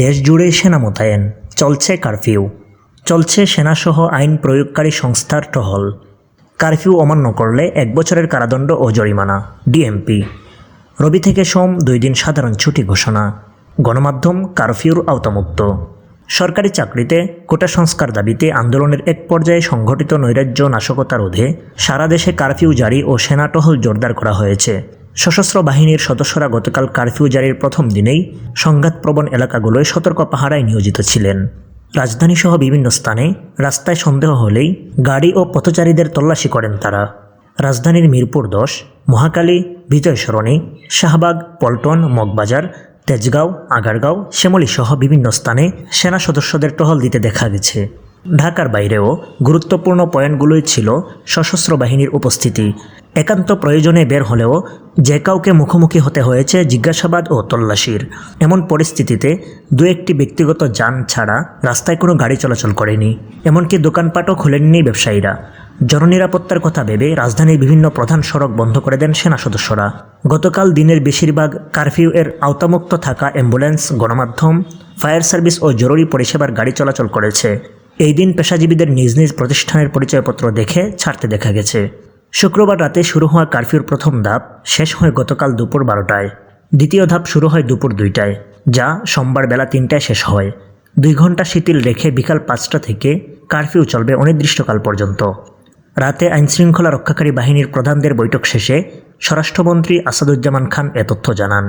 দেশ জুড়ে সেনা মোতায়েন, চলছে কারফিউ। চলছে সেনাসহ আইন প্রয়োগকারী সংস্থার টহল। কারফিউ অমান্য করলে এক বছরের কারাদণ্ড ও জরিমানা, ডিএমপি। রবি থেকে সোম দুই দিন সাধারণ ছুটি ঘোষণা। গণমাধ্যম কারফিউর আওতামুক্ত। সরকারি চাকরিতে কোটা সংস্কার দাবিতে আন্দোলনের এক পর্যায়ে সংঘটিত নৈরাজ্য নাশকতা রোধে সারা দেশে কারফিউ জারি ও সেনা টহল জোরদার করা হয়েছে। সশস্ত্র বাহিনীর সদস্যরা গতকাল কারফিউ জারির প্রথম দিনেই সংঘাতপ্রবণ এলাকাগুলোয় সতর্ক পাহারায় নিয়োজিত ছিলেন। রাজধানীসহ বিভিন্ন স্থানে রাস্তায় সন্দেহ হলেই গাড়ি ও পথচারীদের তল্লাশি করেন তারা। রাজধানীর মিরপুর দশ, মহাকালী বিজয় সরণি শাহবাগ, পল্টন, মগবাজার, তেজগাঁও, আগারগাঁও শ্যামলী সহ বিভিন্ন স্থানে সেনা সদস্যদের টহল দিতে দেখা গেছে। ঢাকার বাইরেও গুরুত্বপূর্ণ পয়েন্টগুলোই ছিল সশস্ত্র বাহিনীর উপস্থিতি। একান্ত প্রয়োজনে বের হলেও যে কাউকে মুখোমুখি হতে হয়েছে জিজ্ঞাসাবাদ ও তল্লাশির। এমন পরিস্থিতিতে দু একটি ব্যক্তিগত যান ছাড়া রাস্তায় কোনো গাড়ি চলাচল করেনি, এমনকি দোকানপাটও খোলেননি ব্যবসায়ীরা। জননিরাপত্তার কথা ভেবে রাজধানীর বিভিন্ন প্রধান সড়ক বন্ধ করে দেন সেনা সদস্যরা। গতকাল দিনের বেশিরভাগ কারফিউ এর আওতামুক্ত থাকা অ্যাম্বুলেন্স, গণমাধ্যম, ফায়ার সার্ভিস ও জরুরি পরিষেবার গাড়ি চলাচল করেছে। এই দিন পেশাজীবীদের নিজ নিজ প্রতিষ্ঠানের পরিচয়পত্র দেখে ছাড়তে দেখা গেছে। শুক্রবার রাতে শুরু হওয়া কারফিউর প্রথম ধাপ শেষ হয় গতকাল দুপুর বারোটায়। দ্বিতীয় ধাপ শুরু হয় দুপুর দুইটায়, যা সোমবার বেলা তিনটায় শেষ হয়। দুই ঘণ্টা শিথিল রেখে বিকাল পাঁচটা থেকে কারফিউ চলবে অনির্দিষ্টকাল পর্যন্ত। রাতে আইনশৃঙ্খলা রক্ষাকারী বাহিনীর প্রধানদের বৈঠক শেষে স্বরাষ্ট্রমন্ত্রী আসাদুজ্জামান খান এ তথ্য জানান।